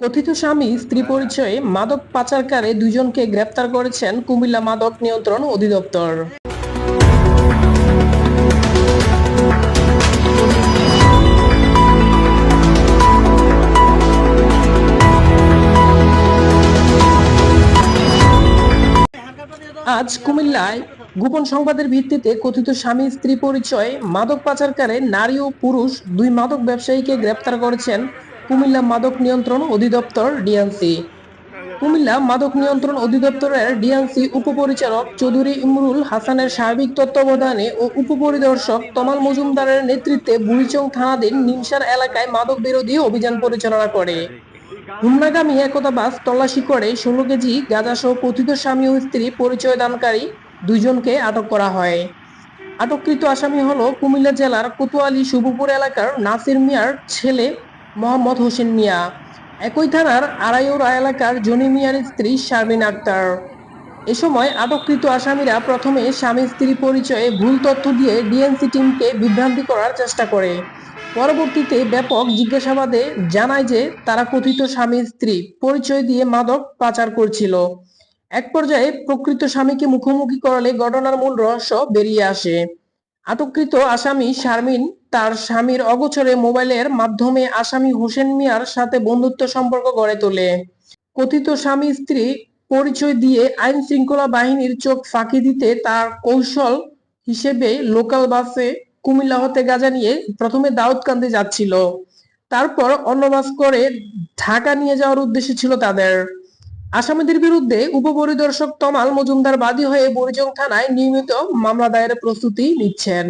কথিত স্বামী, স্ত্রী পরিচয়ে মাদক পাচারকারে দুজনকে গ্রেপ্তার করেছেন কুমিল্লা মাদক নিয়ন্ত্রণ অধিদপ্তর। আজ কুমিল্লায় গোপন সংবাদের ভিত্তিতে কথিত স্বামী, স্ত্রী পরিচয়ে মাদক পাচারকারে নারী ও পুরুষ দুই মাদক ব্যবসায়ীকে গ্রেপ্তার করেছেন কুমিল্লা মাদক নিয়ন্ত্রণ অধিদপ্তর ডিএনসি। কুমিল্লা মাদক নিয়ন্ত্রণ অধিদপ্তরের ডিএনসি উপপরিচালক চৌধুরী ইমরুল হাসানের সার্বিক তত্ত্বাবধানে ও উপপরিদর্শক তমাল মজুমদারের নেতৃত্বে বুড়িচং থানাধীন নিমসার এলাকায় মাদক বিরোধী অভিযান পরিচালনা করে। হুমনাগামী একতা বাস তল্লাশি করে ষোলো কেজি গাঁজাসহ কথিত স্বামী ও স্ত্রী পরিচয় দানকারী দুইজনকে আটক করা হয়। আটককৃত আসামি হলো কুমিল্লা জেলার কোতোয়ালি শুভপুর এলাকার নাসির মিয়ার ছেলে মোহাম্মদ হোসেন মিয়া। একই থানার আড়াইওড়া এলাকার জনি মিয়ার স্ত্রী শারমিন আক্তার। এ সময় আটককৃত আসামিরা প্রথমে স্বামী স্ত্রী পরিচয়ে ভুল তথ্য দিয়ে ডিএনসি টিমকে বিভ্রান্তি করার চেষ্টা করে। পরবর্তীতে ব্যাপক জিজ্ঞাসাবাদে জানায় যে তারা কথিত স্বামী স্ত্রী পরিচয় দিয়ে মাদক পাচার করছিল। এক পর্যায়ে প্রকৃত স্বামীকে মুখোমুখি করালে ঘটনার মূল রহস্য বেরিয়ে আসে। আটককৃত আসামি শারমিন তার স্বামীর অগোচরে মোবাইলের মাধ্যমে আসামি হোসেন মিয়ার সাথে বন্ধুত্ব সম্পর্ক গড়ে তোলে। কথিত স্বামী স্ত্রী পরিচয় দিয়ে আইন শৃঙ্খলা বাহিনীর চোখ ফাঁকি দিতে তার কৌশল হিসেবে লোকাল বাসে কুমিল্লা হতে গাজা নিয়ে প্রথমে দাউদকান্দি যাচ্ছিল। তারপর অন্য বাস করে ঢাকা নিয়ে যাওয়ার উদ্দেশ্য ছিল তাদের। আসামিদের বিরুদ্ধে উপপরিদর্শক তমাল মজুমদার বাদী হয়ে বরিজং থানায় নিয়মিত মামলা দায়েরের প্রস্তুতি নিচ্ছেন।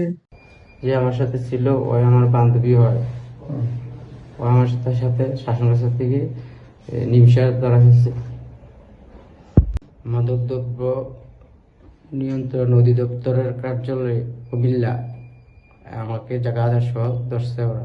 যে আমার সাথে ছিল, ওই আমার বান্ধবী হয়। ও আমার সাথে সাথে শাসন কাছা থেকে নিমসার ধরা হয়েছে। মাদক দ্রব্য নিয়ন্ত্রণ অধিদপ্তরের কার্যালয়ে কুমিল্লা আমাকে জায়গা সহ ধরছে ওরা।